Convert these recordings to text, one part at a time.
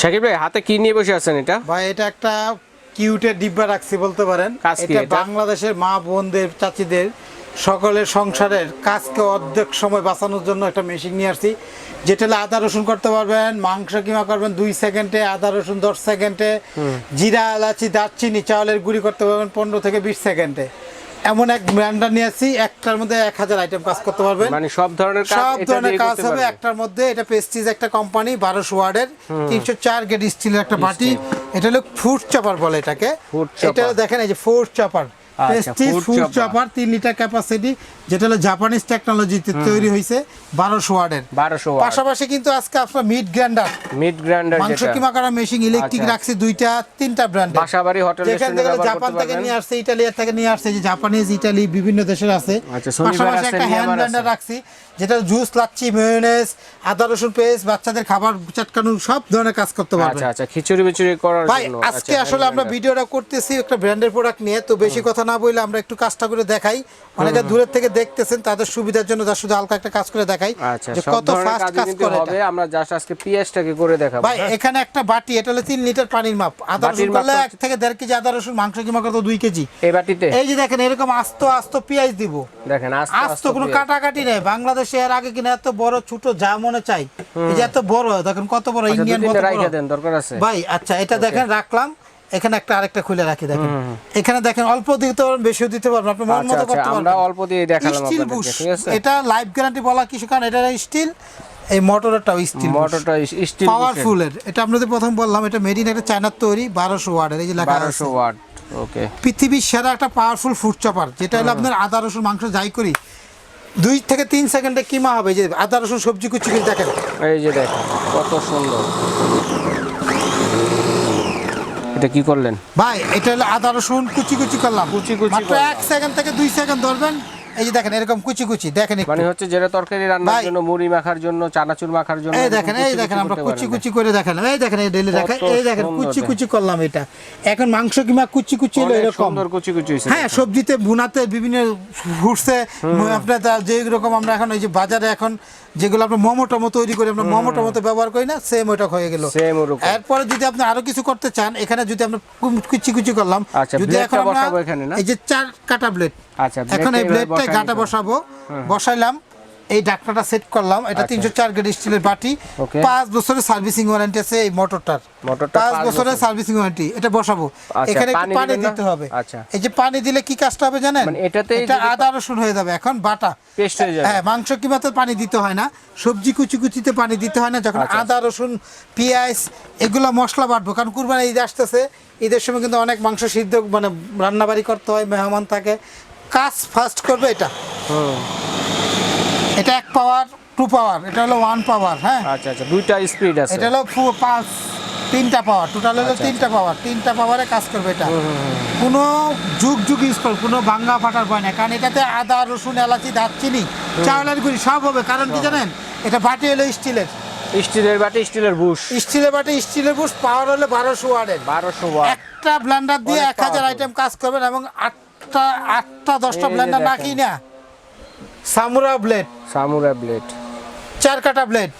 শাকিব ভাই হাতে কি নিয়ে বসে আছেন এটা? ভাই এটা একটা কিউটের ডিব্বা রাখছি বলতে পারেন। এটা? বাংলাদেশের মা বোনদের চাচিদের সকলের সংসারের কাজকে অর্ধেক সময় বাঁচানোর জন্য একটা মেশিন নিয়ে আসছি। যেটা আদা রসুন করতে পারবেন মাংস কিমা করবেন দুই সেকেন্ডে আদা রসুন দশ সেকেন্ডে জিরা এলাচি দারচিনি চাউলের গুঁড়ি করতে পারবেন পনেরো থেকে বিশ সেকেন্ডে। এমন এক ব্র্যান্ডার নিয়ে আসি একটার মধ্যে এক হাজার আইটেম কাজ করতে পারবেন। মানে সব ধরনের কাজ সব ধরনের কাজ হবে একটার মধ্যে এটা পেস্টিজ একটা কোম্পানি বারোশো ওয়ার্ডের তিনশো চার গেট স্টিলের একটা বাটি। এটা হলো ফুড চপার বলে এটাকে। এটা দেখেন এই যে food chopper Prestige food chopper chopper তিন লিটার ক্যাপাসিটি যেটা হলো জাপানিজ টেকনোলজিতে তৈরি হয়েছে বারোশো ওয়ার্ডের। 1200 ওয়াট। পাশাপাশি কিন্তু আজকে আপনার মিট গ্রাইন্ডার মিড গ্রাইন্ডার মাংস কিমা করা মেশিন ইলেকট্রিক। রাখছি দুইটা তিনটা ব্র্যান্ডের বাসাবাড়ি হোটেল যেখান থেকে জাপান থেকে নিয়ে আসছে ইটালিয়ার থেকে নিয়ে আসছে যে জাপানিজ ইটালি বিভিন্ন দেশের আছে। আচ্ছা, পাশাপাশি একটা হ্যান্ড ব্লেন্ডার রাখছি যেটা জুস লাচ্ছি মেয়োনেজ আদা রসুন পেস্ট বাচ্চাদের খাবার চাটকানো সব ধরনের কাজ করতে পারবে আচ্ছা আচ্ছা খিচুড়ি বিচুড়ি করার ভাই জন্য। আজকে আচ্ছা, আসলে আমরা ভিডিওটা করতেছি একটা ব্র্যান্ডের প্রোডাক্ট নিয়ে তো বেশি কথা না বললে আমরা একটু কাজটা করে দেখাই। অনেকে দূরের থেকে দেখতেছেন তাদের সুবিধার জন্য তার শুধু হালকা একটা কাজ করে দেখাই আচ্ছা যে কত ফাস্ট কাজ করে হবে আমরা জাস্ট আজকে পিএসটাকে করে দেখাবো ভাই এখানে একটা বাটি এটা হলো তিন লিটার পানির মাপ। আদা রসুন করলে মাপটা এক থেকে দেড় কেজি আদা রসুন মাংস কিমা করতে দুই কেজি। এই বাটিতে? এই যে দেখেন এরকম আস্ত আস্ত পেঁয়াজ দিব। দেখেন আস্তে আস্ত কোনো। কাটাকাটি নেই। বাংলাদেশে এর আগে কিনা এত বড় ছোট যা মনে চাই এই যে এত বড় দেখেন কত বড় আচ্ছা, ইন্ডিয়ান কত বড়। রাইখা দেন দরকার আছে? ভাই আচ্ছা এটা দেখেন রাখলাম। এখানে একটা আরেকটা খুলে রাখি দেখেন। এখানে দেখেন অল্প দিতে পারবেন বেশিও দিতে পারবেন আপনি মন আচ্ছা মতো আচ্ছা করতে আমরা অল্প দিয়ে দেখালাম বুশ ঠিক আছে? এটা লাইফ গ্যারান্টি বলা কিছু কারণ এটা স্টিল এই মোটরটাও স্টিল মোটরটা স্টিল পাওয়ারফুল এর। এটা আপনাদের প্রথম বললাম এটা মেড ইন একটা চায়নার তৈরি বারোশো ওয়ার্ডের এই যে লেখা আছে। বারোশো ওয়াট ওকে। পৃথিবীর সেরা একটা পাওয়ারফুল ফুড চপার যেটা হলো আপনার আদা রসুন মাংস যাই করি। দুই থেকে তিন সেকেন্ডে কিমা হবে? যে আদা রসুন সবজি কুচি কুচি দেখেন। এই যে দেখেন কত সুন্দর। এটা কি করলেন? ভাই এটা হলো আদা রসুন কুচি কুচি করলাম। কুচি কুচি। এক সেকেন্ড থেকে দুই সেকেন্ড ধরবেন। এই যে দেখেন এরকম কুচি কুচি দেখেন মানে হচ্ছে যেটা তরকারি রান্নার জন্য মুড়ি মাখার জন্য চানাচুর মাখার জন্য এই দেখেন এই দেখেন আমরা কুচি কুচি করে দেখেন এই দেখেন এই ডেলি দেখেন এই দেখেন কুচি কুচি করলাম এটা। এখন মাংস কিমা কুচি কুচি হলো এরকম। সুন্দর কুচি কুচি হয়েছে হ্যাঁ সবজিতে বুনাতে বিভিন্ন ফুটসে আপনার যে রকম আমরা এখন এই যে বাজারে এখন যেগুলো আমরা মোমো টমো তৈরি করি আমরা মোমো টমোতে ব্যবহার করি না সেম ওটা হয়ে গেল। Same ওরকম। এরপরে যদি আপনি আরও কিছু করতে চান এখানে যদি আমরা কুচি কুচি করলাম আচ্ছা, যদি এখন আমরা? এই যে চার কাটা ব্লেড আচ্ছা, এখন এই ব্লেডটা গাটা বসাবো। বসাইলাম এই ডাকনাটা সেট করলাম। এটা আচ্ছা। তিনশো চার গ্রেড স্টিলের বাটি। পাঁচ বছরের সার্ভিসিং ওয়ারেন্টি আছে এই মোটরটার পাঁচ বছরের সার্ভিসিং ওয়ারেন্টি এটা বসাবো। আচ্ছা, এখানে পানি? দিতে হবে। আচ্ছা। এই যে পানি দিলে কি কাজটা হবে জানেন? মানে এটা আদা রসুন হয়ে যাবে। এখন বাটা। হয়ে যাবে। হ্যাঁ মাংস কিমাতে পানি দিতে হয় না। সবজি কুচি কুচিতে পানি দিতে হয় না। যখন আদা রসুন পেঁয়াজ এগুলো মশলা বাটবো। কারণ কুরবানি ঈদ আসতেছে। ঈদের সময় কিন্তু অনেক মাংস সিদ্ধ মানে রান্নাবাড়ি করতে হয় মেহমান থাকে। কাজ ফার্স্ট করবে এটা। এটা এক পাওয়ার টু পাওয়ার এটা হলো ওয়ান পাওয়ার হ্যাঁ। আচ্ছা আচ্ছা দুইটা স্পিড আছে। এটা হলো পাঁচ তিনটা পাওয়ার টোটাল হলো আচ্ছা, তিনটা পাওয়ার তিনটা পাওয়ারে কাজ করবে এটা। কোনো যুগ যুগ ইউজ করবে কোনো ভাঙ্গা ফাটার ভয় না কারণ এটাতে আদা রসুন এলাচি দারচিনি চাউলের গুঁড়ি সব হবে। কারণ কি জানেন? এটা বাটি হলো স্টিলের। স্টিলের বাটি স্টিলের বুশ। স্টিলের বাটি স্টিলের বুশ পাওয়ার হলো বারোশো ওয়ার্ডের বারোশো ওয়াট। একটা ব্লেন্ডার দিয়ে এক হাজার। আইটেম কাজ করবেন এবং আটটা আটটা দশটা ব্লেন্ডার না কি না সামুরা ব্লেড সামুরা ব্লেড চার কাটা ব্লেড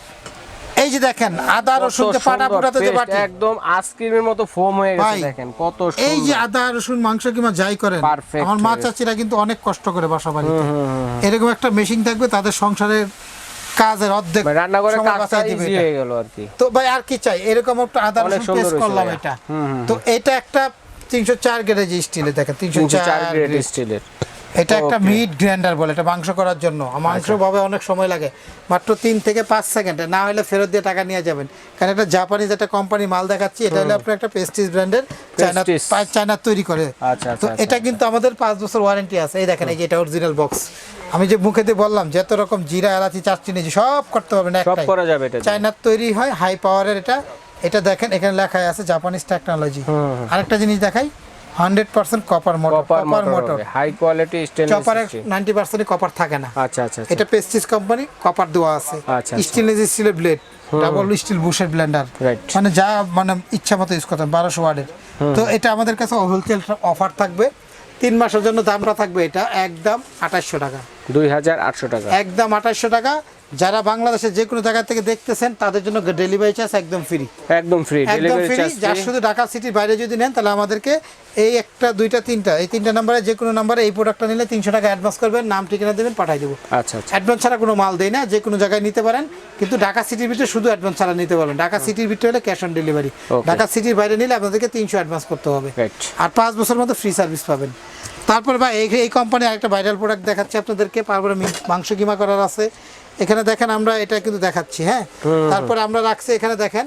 এই যে দেখেন আদা রসুন যে পাটা পুটাতে যে বাটি। একদম আইসক্রিমের মতো ফোম হয়ে গেছে দেখেন কত এই যে আদা রসুন মাংস যাই করেন আমার মা চাচিরা কিন্তু অনেক কষ্ট করে বাসা বাড়িতে এরকম একটা মেশিন থাকবে তাদের সংসারের কাজের অর্ধেক কাজটা ইজি হয়ে গেল আর কি। তো ভাই আর কি চাই? এরকম একটা আদা রসুন পেস্ট করলাম এটা। তো এটা একটা তিনশো চার গ্রেড স্টিলে দেখেন তিনশো চার গ্রেড স্টিলের এটা একটা আচ্ছা। মিট গ্রাইন্ডার বলে এটা মাংস করার জন্য। মাংস ভাবে অনেক সময় লাগে মাত্র তিন থেকে পাঁচ সেকেন্ডে না হলে ফেরত দিয়ে টাকা নিয়ে যাবেন। কারণ এটা জাপানিজ একটা কোম্পানি মাল দেখাচ্ছি এটা হলো আপনার একটা পেস্টিজ ব্র্যান্ডের চায়না তৈরি করে। আচ্ছা, আচ্ছা, তো আচ্ছা, এটা কিন্তু আমাদের পাঁচ বছর ওয়ারেন্টি আছে। এই দেখেন এই যে এটা অরিজিনাল বক্স আমি যে মুখে দিয়ে বললাম যত রকম জিরা এলাচি চারচিনি যে সব করতে পারবেন সব একটাই। করা যাবে চায়নার তৈরি হয় হাই পাওয়ারের এটা। এটা দেখেন এখানে লেখাই আছে জাপানিজ টেকনোলজি আরেকটা জিনিস দেখাই hundred percent copper motor copper copper motor high quality stainless চপারে ninety percent copper থাকে না। আচ্ছা আচ্ছা আচ্ছা। এটা পেস্টিস কোম্পানি কপার দেওয়া আছে। স্টেনলেস স্টিলের ব্লেড ডাবল স্টিল বুশের ব্লেন্ডার. মানে যা মানে ইচ্ছা মতো ইউজ করতেন বারোশো ওয়ার্ডের তো এটা আমাদের কাছে হোলসেল অফার থাকবে। তিন মাসের জন্য দামটা থাকবে এটা একদম আঠাশশো টাকা। দুই হাজার আটশো টাকা। একদম আঠাশশো টাকা। যারা বাংলাদেশের যে কোনো জায়গা থেকে দেখতেছেন তাদের জন্য ডেলিভারি চার্জ একদম ফ্রি একদম ফ্রি একদম ফ্রি যার শুধু ঢাকা সিটির বাইরে যদি নেন তাহলে আমাদেরকে এই একটা দুইটা তিনটা এই তিনটা নাম্বারে যে কোনো নাম্বারে এই প্রোডাক্টটা নিলে তিনশো টাকা অ্যাডভান্স করবেন নাম ঠিকানা দেবেন পাঠিয়ে দেবো। আচ্ছা আচ্ছা। অ্যাডভান্স ছাড়া কোনো মাল দেয় না যে কোনো জায়গায় নিতে পারেন কিন্তু ঢাকা সিটির ভিতরে শুধু অ্যাডভান্স ছাড়া নিতে পারবেন। ঢাকা সিটির ভিতরে হলে ক্যাশ অন ডেলিভারি. ঢাকা সিটির বাইরে নিলে আপনাদেরকে তিনশো অ্যাডভান্স করতে হবে। আর পাঁচ বছর মতো ফ্রি সার্ভিস পাবেন। তারপর ভাই এই কোম্পানি আরেকটা ভাইরাল প্রোডাক্ট দেখাচ্ছি আপনাদেরকে। তারপরে মাংস কিমা করার আছে। এখানে দেখেন আমরা এটা কিন্তু দেখাচ্ছি হ্যাঁ? তারপরে আমরা রাখছি এখানে দেখেন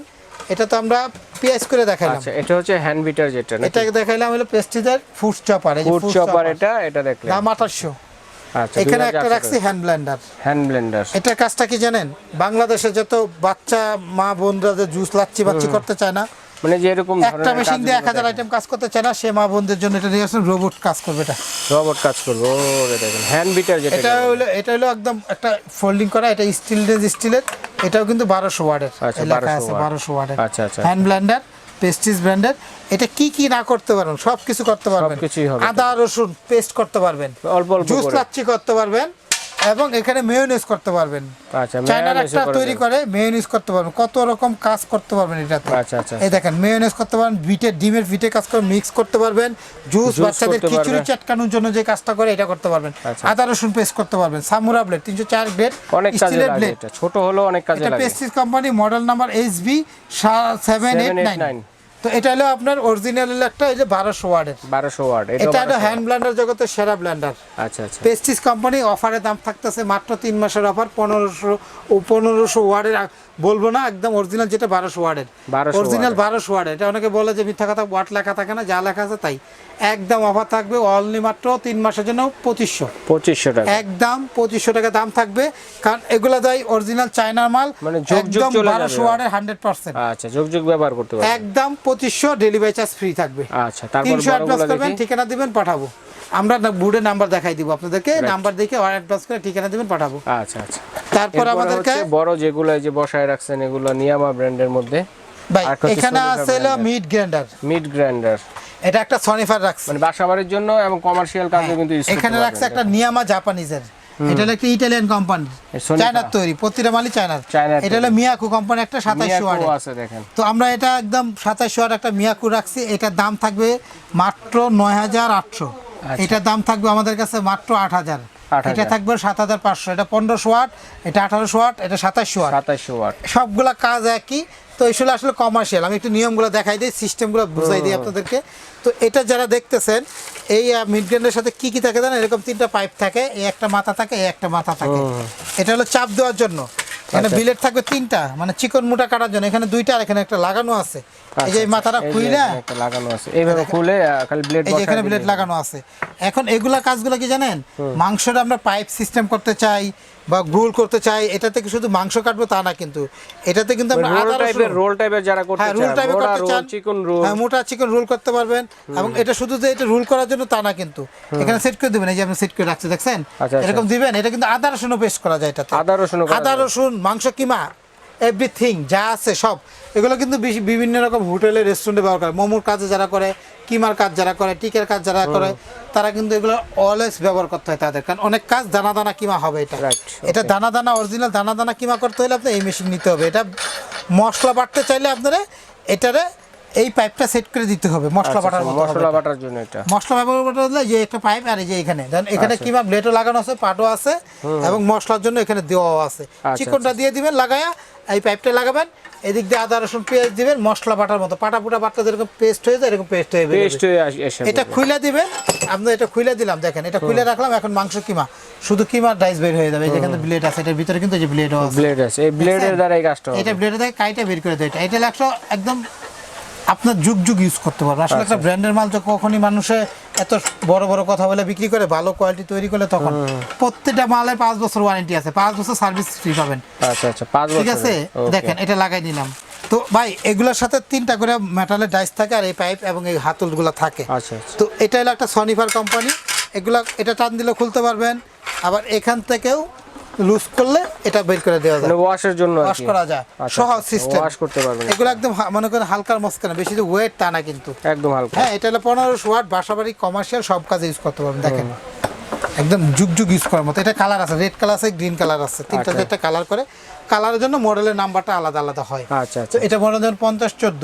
এটা তো আমরা পেঁয়াজ করে দেখালাম। আচ্ছা এটা হচ্ছে হ্যান্ড বিটার যেটা এটাকে দেখাইলাম হলো পেস্টিজের ফুড চপার এই ফুড চপার এটা এটা দেখলেন। দাম আঠাশশো আচ্ছা এখানে একটা রাখছি হ্যান্ড ব্লেন্ডার হ্যান্ড ব্লেন্ডার এটার কাজটা কি জানেন? বাংলাদেশে যত বাচ্চা মা বোনরা যে জুস লাচ্ছি বাচ্চি করতে চায় না মানে যে এরকম একটা মেশিন দিয়ে এক হাজার আইটেম কাজ করতে চায় না সে মা বোনদের জন্য এটা নিয়ে আসেন রোবট কাজ করবে এটা। রোবট কাজ করবে দেখেন হ্যান্ড বিটার যেটা এটা হলো এটা হলো একদম একটা ফোল্ডিং করা এটা স্টিল স্টিলের এটাও কিন্তু বারোশো ওয়ার্ডের আচ্ছা, 1200 আছে watt। বারোশো ওয়ার্ডের আচ্ছা, আচ্ছা। হ্যান্ড ব্লেন্ডার পেস্টিস ব্র্যান্ডের এটা কি কি না করতে পারবেন সব কিছু করতে পারবেন। আদা রসুন পেস্ট করতে পারবেন। অল্প অল্প জুস লাচ্ছি করতে পারবেন। এবং এখানে মেয়োনিজ করতে পারবেন। আচ্ছা চায়নার একটা তৈরি করে মেয়োনিজ করতে পারবেন। কত রকম কাজ করতে পারবেন এটা আচ্ছা আচ্ছা। এই দেখেন মেয়োনিজ করতে পারবেন বিটের ডিমের ভিটে কাজ করে মিক্স করতে পারবেন জুস বাচ্চাদের খিচুড়ি চটকানোর জন্য যে কাজটা করে এটা করতে পারবেন। আচ্ছা। আদা রসুন পেস্ট করতে পারবেন সামুরা ব্লেড 304 ব্লেড অনেক কাজে লাগে এটা। ছোট হলো অনেক কাজে লাগে। এটা Prestige company model number HB nine তো এটা হলো আপনার অরিজিনাল একটা এই যে বারোশো ওয়ার্ডের। বারোশো ওয়ার্ড এটা হলো হ্যান্ড ব্লেন্ডার জগতের সেরা ব্লেন্ডার আচ্ছা আচ্ছা। পেস্টিস কোম্পানি অফারের দাম থাকতেছে মাত্র তিন মাসের অফার পনেরোশো পনেরোশো ওয়ার্ডের বলব না একদম অরিজিনাল যেটা বারোশো ওয়ার্ডের। অরিজিনাল বারোশো ওয়ার্ডের। এটা অনেকে বলে যে মিথ্যা কথা ওয়াট লেখা থাকে না যা লেখা আছে তাই। একদম অফার থাকবে অনলি মাত্র তিন মাসের জন্য পঁচিশশো। পঁচিশশো টাকা। একদম পঁচিশশো টাকা দাম থাকবে কারণ এগুলো দেয় অরিজিনাল চায়নার মাল মানে একদম বারোশো ওয়ার্ডের হান্ড্রেড পার্সেন্ট আচ্ছা যোগ যোগ ব্যবহার করতে পারবেন একদম পঁচিশশো ডেলিভারি চার্জ ফ্রি থাকবে। আচ্ছা তারপর তিনশো অ্যাডভান্স করবেন ঠিকানা দিবেন পাঠাবো। আমরা বোর্ডে নাম্বার দেখাই দিব আপনাদেরকে নাম্বার দেখে অ্যাডভান্স করে ঠিকানা দিবেন পাঠাবো। আচ্ছা আচ্ছা। তারপর আমাদেরকে বড় যেগুলো এই যে বসায় রাখছেন এগুলো নিয়ামা ব্র্যান্ডের মধ্যে। ভাই এখানে আছে হলো মিড গ্রাইন্ডার। Mid grinder. এটা একটা সনিফার রাখছে। মানে বাসাবাড়ির জন্য এবং কমার্শিয়াল কাজে কিন্তু use করতে এখানে রাখছে একটা নিয়ামা জাপানিজের এটা হলো একটা ইটালিয়ান কোম্পানি চায়নার তৈরি প্রতিটা মালই চায়নার এটা হলো মিয়াকু কোম্পানি একটা মিয়াকো ওয়ার্ডের আছে দেখেন। তো আমরা এটা একদম সাতাইশশো ওয়াট একটা মিয়াকু রাখছি এটার দাম থাকবে মাত্র নয় হাজার আটশো। আচ্ছা। এটার দাম থাকবে আমাদের কাছে মাত্র আট হাজার। 8,000 এটা থাকবে সাত হাজার পাঁচশো। এটা পনেরোশো ওয়াট এটা আঠারোশো ওয়াট এটা সাতাশশো ওয়াট সাতাশশো ওয়াট সবগুলা কাজ একই। তো এগুলো আসলে কমার্শিয়াল আমি একটু নিয়মগুলো দেখাই দিই সিস্টেমগুলো বুঝাই দিই আপনাদেরকে। তো এটা যারা দেখতেছেন এই মিড গ্রেন্ডের সাথে কি কি থাকে জানেন? এরকম তিনটা পাইপ থাকে এই একটা মাথা থাকে এই একটা মাথা থাকে। এটা হলো চাপ দেওয়ার জন্য। এখানে আচ্ছা। বিলেট থাকবে তিনটা মানে চিকন মোটা কাটার জন্য। এখানে দুইটা আর এখানে একটা লাগানো আছে। এই যে মাথাটা আচ্ছা, খুইলা একটা লাগানো আছে। এইভাবে খুলে খালি ব্লেড এই যে এখানে ব্লেড লাগানো আছে। এখন এগুলা কাজগুলো কি জানেন? মাংসটা আমরা পাইপ সিস্টেম করতে চাই বা গোল করতে চাই এটা থেকে শুধু মাংস কাটবো তা না কিন্তু। এটাতে কিন্তু আমরা রোল টাইপের রোল টাইপের যারা করতে রোল চায় টাইপে মোটা করতে চান। চিকন রোল হ্যাঁ মোটা চিকন রোল করতে পারবেন এবং এটা শুধু যে এটা রোল করার জন্য তা না কিন্তু। এখানে সেট করে দিবেন এই যে আপনি সেট করে রাখছে দেখছেন? আচ্ছা। এরকম দিবেন এটা কিন্তু আদা রসুনও পেস্ট করা যায় এটাতে। আদা রসুনও করা আদা রসুন মাংস কিমা এভরিথিং যা আছে সব এগুলো কিন্তু বেশি- বিভিন্ন রকম হোটেলে রেস্টুরেন্টে ব্যবহার করে। মোমোর কাজ যারা করে কিমার কাজ যারা করে টিকের কাজ যারা করে তারা কিন্তু এগুলো অলওয়েজ ব্যবহার করতে হয় তাদের। কারণ অনেক কাজ দানা দানা কিমা হবে এটা। এটা দানা দানা অরিজিনাল দানা দানা কিমা করতে হলে আপনি এই মেশিন নিতে হবে। এটা মশলা বাটতে চাইলে আপনারা এটারে এই পাইপটা সেট করে দিতে হবে মশলা বাটার মতো আচ্ছা, মশলা এটা। বাটার জন্য এটা। মশলা করতে হলে যে একটা পাইপ আর এই যে এখানে। দেন এখানে আচ্ছা। কিমা ব্লেডও লাগানো আছে পাটও আছে এবং মশলার জন্য এখানে দেওয়াও আছে। আচ্ছা, চিকনটা দিয়ে দিবেন লাগায়া এই পাইপটা লাগাবেন এদিক দিয়ে আদা রসুন পেঁয়াজ দিবেন মশলা বাটার মতো। পাটা পুটা বাটটা যেরকম পেস্ট হয়ে যায় এরকম পেস্ট হয়ে বেরোবে। পেস্ট হয়ে আস- এটা। খুলে দিবেন আপনি এটা খুলে দিলাম দেখেন এটা খুলে রাখলাম এখন মাংস কিমা? শুধু কিমা ডাইস বের হয়ে যাবে এই যেখানে ব্লেড আছে এটার ভিতরে কিন্তু যে ব্লেডও আছে। ব্লেড আছে এই ব্লেডের দ্বারা এই কাজটা এটা ব্লেডে থেকে কাইটা বের করে দেয় এটা। এটা একদম আপনার যুগ যুগ ইউজ করতে পারবে। আসলে একটা ব্র্যান্ডের মাল তো কখনই মানুষে এত বড় বড় কথা বলে বিক্রি করে ভালো কোয়ালিটি তৈরি করলে তখন প্রত্যেকটা মালের পাঁচ বছর ওয়ারেন্টি আছে। পাঁচ বছর সার্ভিস ফ্রি পাবেন। আচ্ছা আচ্ছা পাঁচ বছর ঠিক আছে? দেখেন এটা লাগাই নিলাম। তো ভাই এগুলোর সাথে তিনটা করে মেটালের ডাইস থাকে আর এই পাইপ এবং এই হাতলগুলো থাকে। আচ্ছা আচ্ছা। তো এটা হলো একটা সনিফার কোম্পানি এগুলা এটা টান দিলে খুলতে পারবেন। আবার এখান থেকেও লুজ করলে এটা বের করে দেওয়া যায়। মানে ওয়াশের জন্য ওয়াশ করা যায়। আচ্ছা, সহজ আচ্ছা, সিস্টেম wash করতে পারবেন এগুলো একদম মনে করেন হালকার মস্কানা বেশি যে ওয়েট টা না কিন্তু। একদম হালকা। হ্যাঁ এটা হলো পনেরোশো ওয়াট বাসাবাড়ি কমার্শিয়াল সব কাজে ইউজ করতে পারবেন। দেখেন একদম যুগ যুগ ইউজ করার মতো। এটা কালার আছে রেড কালার আছে গ্রিন কালার আছে। তিনটা আচ্ছা। চারটা কালার করে কালারের জন্য মডেলের নাম্বারটা আলাদা আলাদা হয়। আচ্ছা আচ্ছা। এটা মনে যেমন পঞ্চাশ চোদ্দ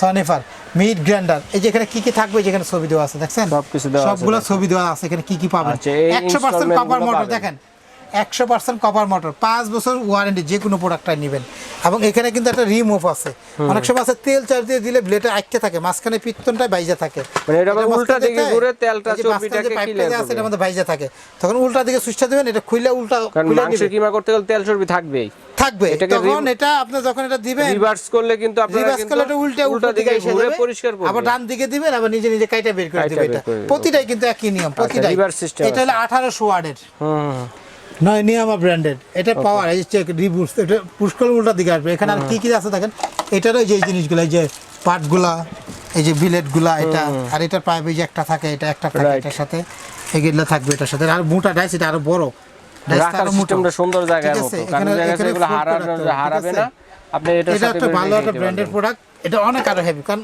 সনিফার মিড গ্র্যান্ডার এই যে এখানে কি কি থাকবে যেখানে ছবি দেওয়া আছে দেখছেন? সবকিছু দেওয়া আছে, সবগুলো ছবি দেওয়া আছে এখানে কি কি পাবেন? আচ্ছা, একশো পার্সেন্ট মোটর পাবেন। দেখেন। একশো পার্সেন্ট কপার মোটর পাঁচ বছর ওয়ারেন্টি যে কোনো প্রোডাক্টটাই নেবেন। এবং এখানে কিন্তু একটা রিমুভ আছে। অনেক সময় আছে তেল চার্জ দিয়ে দিলে ব্লেডে আটকে থাকে মাঝখানে পিত্তনটা বাইজা থাকে। মানে এটা উল্টা দিকে ঘুরে তেলটা এই যে মাঝখানে যে চর্বিটাকে পাইপটা আছে, করবে। মধ্যে বাইজা থাকে। তখন উল্টা দিকে সুইচটা দেবেন এটা খুলে উল্টা কারণ খুলে মাংস কিমা করতে গেলে তেল চর্বি থাকবেই। থাকবে। তখন এটা আপনি যখন এটা দিবেন রিভার্স করলে কিন্তু আপনারা রিভার্স করলে এটা উল্টে উল্টা দিকে পরিষ্কার আবার ডান দিকে দিবেন আবার নিজে নিজে কাইটা বের করে দিবে এটা। প্রতিটাই কিন্তু একই নিয়ম প্রতিটাই। reverse system এটা হলো আঠারোশো ওয়ার্ডের হুম। নয় নিয়ামা ব্র্যান্ডেড এটা পাওয়ার এই চেক রিবুস এটা দিকে আসবে। এখানে আর কি কি আছে দেখেন? এটারও যে জিনিসগুলো যে পার্টগুলা এই যে বিলেটগুলা এটা আর এটার পাইপ যে একটা থাকে এটা একটা থাকে এটার সাথে এগুলো থাকবে এটার সাথে। আর মোটা ডাইস এটা আরও বড়। রাখার সিস্টেমটা সুন্দর জায়গায় মতো। কারণ এগুলো হারাবে না আপনি এটা একটা ভালো একটা পারবেন। প্রোডাক্ট এটা অনেক আরও হেভি কারণ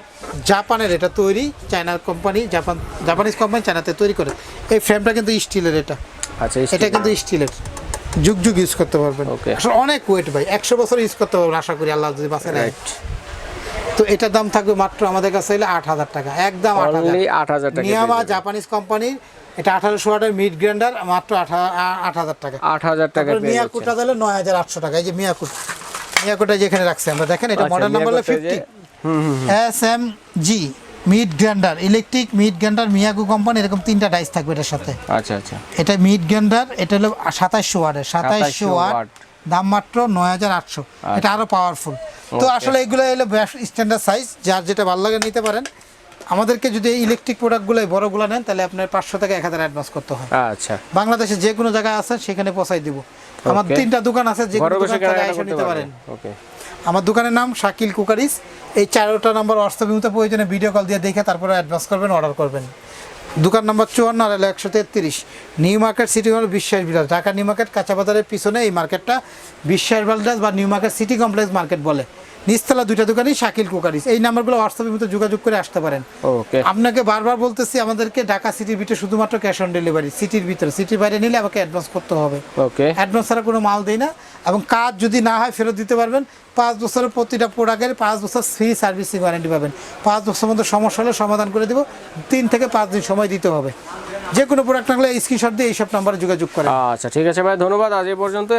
জাপানের এটা তৈরি চায়নার কোম্পানি জাপান জাপানিজ কোম্পানি চায়নাতে তৈরি করে। এই ফ্রেমটা কিন্তু স্টিলের এটা। আচ্ছা এটা কিন্তু স্টিলের। যুগ যুগ ইউজ করতে পারবেন। আসলে অনেক ওয়েট ভাই একশো বছর ইউজ করতে পারবেন আশা করি আল্লাহ যদি বাঁচে রাইট তো এটার দাম থাকবে মাত্র আমাদের কাছে হলে আট হাজার টাকা একদম আট হাজার। টাকা নিয়ামা জাপানিজ কোম্পানির এটা আঠারোশো ওয়াটের মিড গ্রাইন্ডার মাত্র আট হাজার টাকা। আট হাজার টাকা মিয়াকুটা দিলে নয় হাজার আটশো টাকা এই যে মিয়াকুট মিয়াকুটা যেখানে রাখছি আমরা দেখেন এটা মডেল নাম্বার হলো fifty S M G mid grinder electric mid grinder Miyako company এরকম তিনটা ডাইস থাকবে এটার সাথে। আচ্ছা আচ্ছা। এটা মিড গ্রাইন্ডার এটা হলো সাতাইশশো ওয়াটের 2700 ওয়াট। দাম মাত্র নয় হাজার আটশো। এটা আরও পাওয়ারফুল তো আসলে এগুলো হলো স্ট্যান্ডার্ড সাইজ যার যেটা ভালো লাগে নিতে পারেন। আমাদেরকে যদি এই ইলেকট্রিক প্রোডাক্টগুলো বড়গুলো নেন তাহলে আপনার পাঁচশো থেকে এক হাজার অ্যাডভান্স করতে হয়। আচ্ছা। বাংলাদেশে যে কোনো জায়গায় আছে সেখানে পৌঁছাই দিব। আমার তিনটা দোকান আছে যে কোনো নিতে পারেন। ওকে আমার দোকানের নাম শাকিল কুকারিস। এই চারোটা নম্বর হোয়াটসঅ্যাপের মতো প্রয়োজনে ভিডিও কল দিয়ে দেখে তারপরে অ্যাডভান্স করবেন অর্ডার করবেন। দোকান নম্বর চুয়ান্ন, আর একশো তেত্রিশ। নিউ মার্কেট সিটি হল বিশ্বাস বিলাস ঢাকা নিউ মার্কেট কাঁচাবাজারের পিছনে এই মার্কেটটা বিশ্বাস বিলাস বা new market city complex market বলে। নিচতলা দুইটা দোকানই শাকিল কুকারিস এই নাম্বারগুলো হোয়াটসঅ্যাপের মতো যোগাযোগ করে আসতে পারেন। ওকে। আপনাকে বারবার বলতেছি আমাদেরকে ঢাকা সিটির ভিতরে শুধুমাত্র ক্যাশ অন ডেলিভারি সিটির ভিতরে। সিটির বাইরে নিলে আমাকে অ্যাডভান্স করতে হবে। ওকে। অ্যাডভান্স ছাড়া কোনো মাল দেই না। এবং কাজ যদি না হয় ফেরত দিতে পারবেন। পাঁচ বছরের প্রতিটা প্রোডাক্টের পাঁচ বছর ফ্রি সার্ভিসিং ওয়ারেন্টি পাবেন। পাঁচ বছর মধ্যে সমস্যা হলে সমাধান করে দেবো। তিন থেকে পাঁচ দিন সময় দিতে হবে। যে কোনো প্রোডাক্ট থাকলে স্ক্রিনশট দিয়ে এইসব নাম্বারে যোগাযোগ করেন। আচ্ছা ঠিক আছে ভাই ধন্যবাদ। আজ এই পর্যন্ত